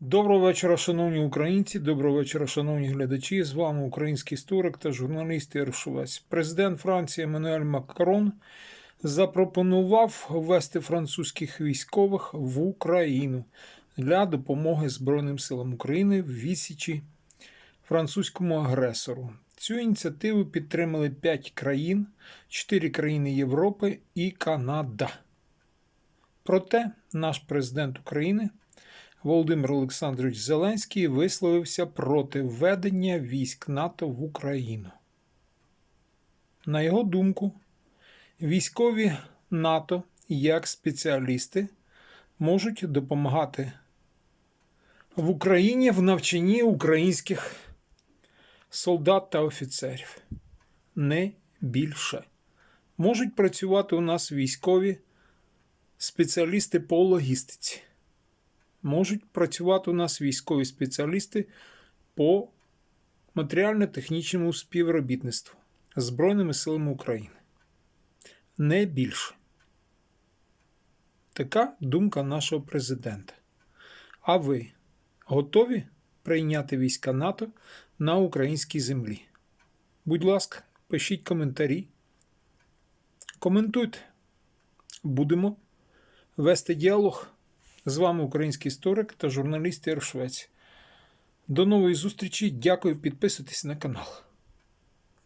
Доброго вечора, шановні українці. Доброго вечора, шановні глядачі. З вами український історик та журналіст Єршовець. Президент Франції Еммануель Макрон запропонував ввести французьких військових в Україну для допомоги Збройним силам України в відсічі французькому агресору. Цю ініціативу підтримали 5 країн, 4 країни Європи і Канада. Проте наш президент України Володимир Олександрович Зеленський висловився проти введення військ НАТО в Україну. На його думку, військові НАТО як спеціалісти можуть допомагати в Україні в навчанні українських солдат та офіцерів. Не більше. Можуть працювати у нас військові спеціалісти по логістиці можуть працювати у нас військові спеціалісти по матеріально-технічному співробітництву Збройними силами України. Не більше. Така думка нашого президента. А ви готові прийняти війська НАТО на українській землі? Будь ласка, пишіть коментарі. Коментуйте. Будемо вести діалог. З вами український історик та журналіст Єр Швець. До нової зустрічі. Дякую, підписуйтесь на канал.